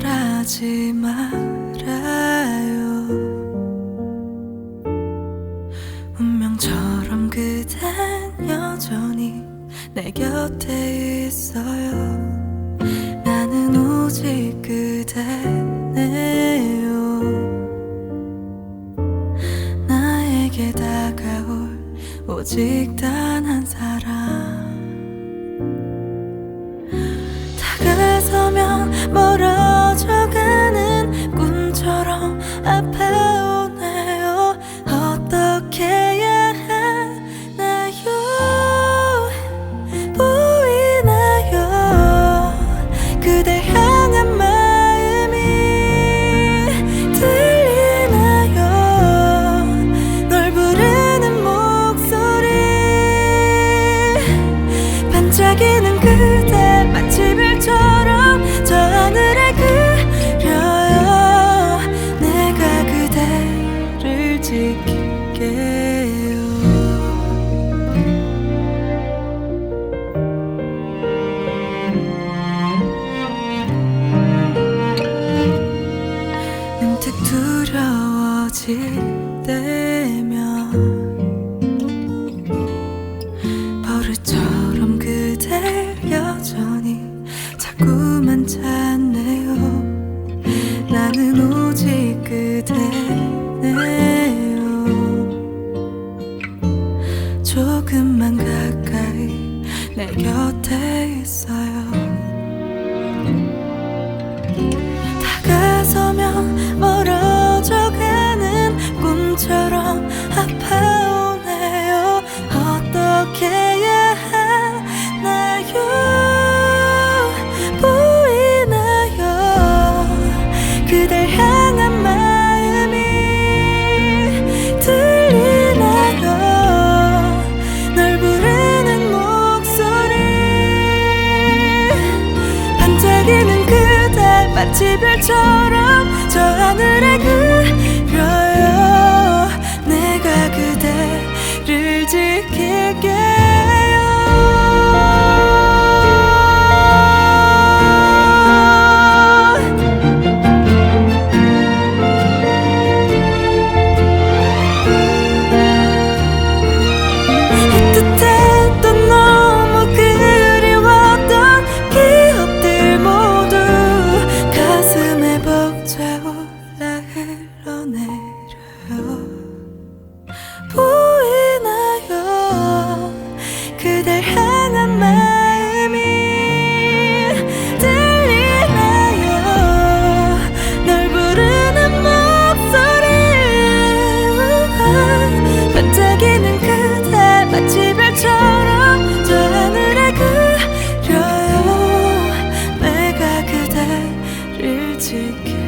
떠나지 말아요. 운명처럼 그댄 여전히 내 곁에 있어요. 나는 오직 그대네요. 나에게 다가올 오직 단 한 사람 그댈 향한 마음이 들리나요? 널 부르는 목소리 반짝이는 그대 마치 별처럼 저 하늘에 그려요. 내가 그대를 지킬게요 때면 버릇처럼 그댈 여전히 자꾸만 찾네요. 나는 오직 그대네요. 조금만 가까이 내 곁에 있어요 마치 별처럼 저 하늘에 그 그댈 향한 마음이 들리나요? 널 부르는 목소리 반짝이는 그대 마치 별처럼 저 하늘에 그려요. 내가 그대를 지켜